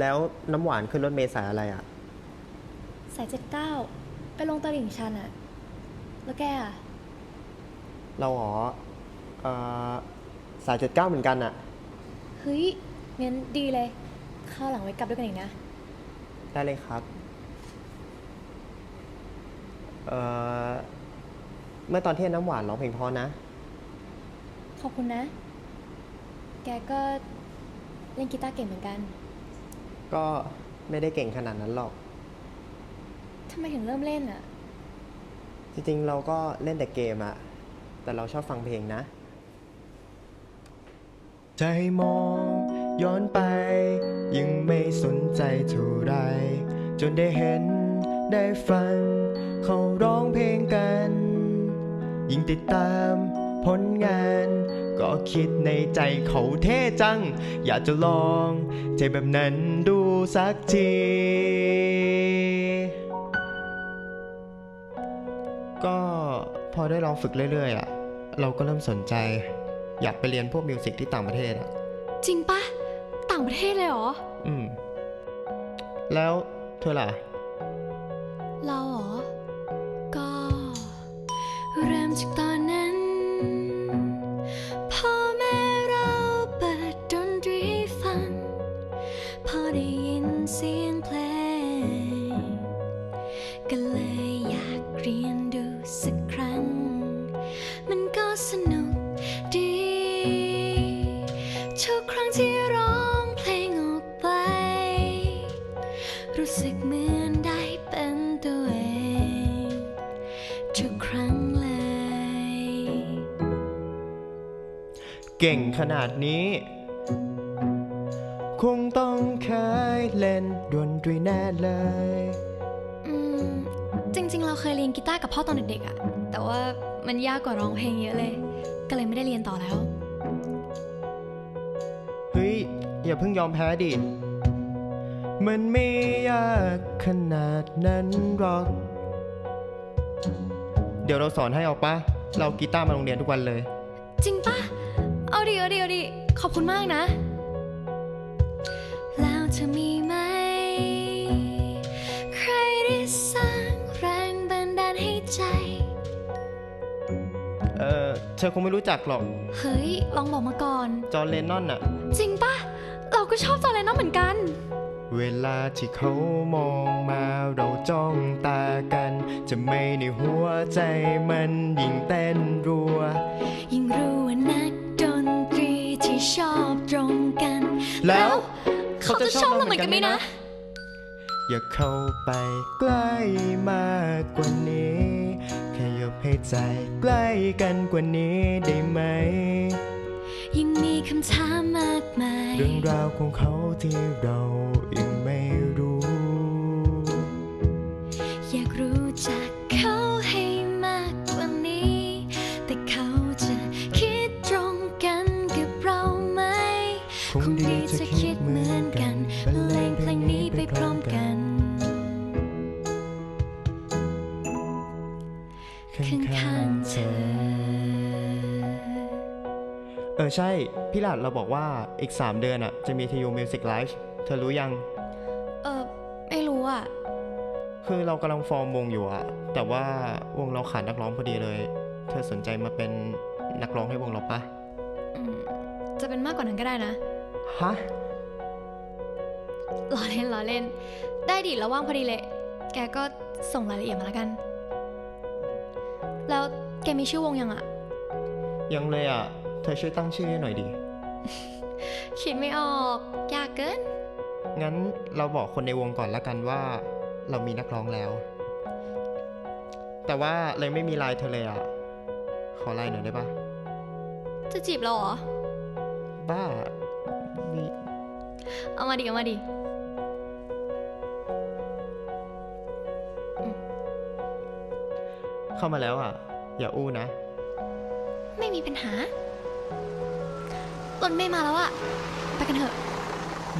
แล้วน้ำหวานขึ้นรถเมล์สายอะไรอะสายเจ็ดเก้าไปลงตลิ่งชันอะแล้วแกอะเราหรอเอ่อสายเจ็ดเก้าเหมือนกันอะเฮ้ยงั้นดีเลยข้าวหลังไว้กลับด้วยกันอีกนะ ได้เลยครับ เอ่อ เมื่อตอนที่น้ำหวานร้องเพลงเพราะนะ ขอบคุณนะ แกก็เล่นกีตาร์เก่งเหมือนกัน ก็ไม่ได้เก่งขนาดนั้นหรอก ทำไมถึงเริ่มเล่นอะจริงๆ เราก็เล่นแต่เกมอะแต่เราชอบฟังเพลงนะ ใจมองย้อนไป ยังไม่สนใจเท่าไร จนได้เห็นได้ฟัง เขาร้องเพลงกัน ยิ่งติดตามผลงาน ก็คิดในใจเขาเท่จัง อยากจะลองใจแบบนั้นดู สักที ก็พอได้ลองฝึกเรื่อยๆอะ เราก็เริ่มสนใจ อยากไปเรียนพวกมิวสิกที่ต่างประเทศอะ จริงปะต่างประเทศเลยเหรอ อืม แล้วเธอล่ะ เราเหรอ ก็ เริ่มจากตอนนั้น พ่อแม่เราเปิดดนตรีให้ฟัง พอได้ยิน เสียงเพลง ก็เลยอยากเรียนดูสักครั้ง มันก็สนุกดี ทุกครั้งที่ร้องเพลงออกไป รู้สึกเหมือนได้เป็นตัวเองทุกครั้งเลย เก่งขนาดนี้ เล่นดนตรีแน่เลย อืม จริง ๆ เราเคยเรียนกีตาร์กับพ่อตอนเด็กๆอะแต่ว่ามันยากกว่าร้องเพลงเยอะเลย ก็เลยไม่ได้เรียนต่อแล้ว เฮ้ย อย่าเพิ่งยอมแพ้ดิ มันไม่ยากขนาดนั้นหรอก เดี๋ยวเราสอนให้เอาปะเรากีตาร์มาโรงเรียนทุกวันเลย จริงปะเอาดิเอาดิเอาดิขอบคุณมากนะ เธอคงไม่รู้จักหรอก เฮ้ย ลองบอกมาก่อน จอห์นเลนนอนอะจริงปะเราก็ชอบจอร์แดนน้องเหมือนกัน เวลาที่เขามองมาเราจ้องตากัน จะไม่ในหัวใจมันยิ่งเต้นรัว ยิ่งรู้ว่านักดนตรีที่ชอบตรงกัน แล้วเขาจะชอบเราเหมือนกันไหมนะ อย่าเข้าไปใกล้มากกว่านี้แค่ยบ ให้ใจใกล้กันกว่านี้ได้ไหม ยังมีคำถามมากมาย เรื่องราวของเขาที่เรายังไม่รู้ ข้างๆเธอ เออใช่ พี่หลัดเราบอกว่าอีก 3 เดือนอะ จะมีทียูมิวสิกไลฟ์เธอรู้ยัง เออไม่รู้อะ คือเรากำลังฟอร์มวงอยู่อะแต่ว่าวงเราขาดนักร้องพอดีเลย เธอสนใจมาเป็นนักร้องให้วงเราปะอืมจะเป็นมากกว่านั้นก็ได้นะ ฮะล้อเล่นล้อเล่น ได้ดิแล้วว่างพอดีเลย แกก็ส่งรายละเอียดมาแล้วกัน แล้วแกมีชื่อวงยังอะยังเลยอะเธอช่วยตั้งชื่อให้หน่อยดิ คิดไม่ออกยากเกิน งั้นเราบอกคนในวงก่อนละกันว่า เรามีนักร้องแล้ว แต่ว่าเลยไม่มีไลน์เธอเลยอะขอไลน์หน่อยได้ปะจะจีบเราเหรอ บ้ามี เอามาดิเอามาดิ เข้ามาแล้วอะ อย่าอู้นะ ไม่มีปัญหาตนไม่มาแล้วอะ ไปกันเถอะ อ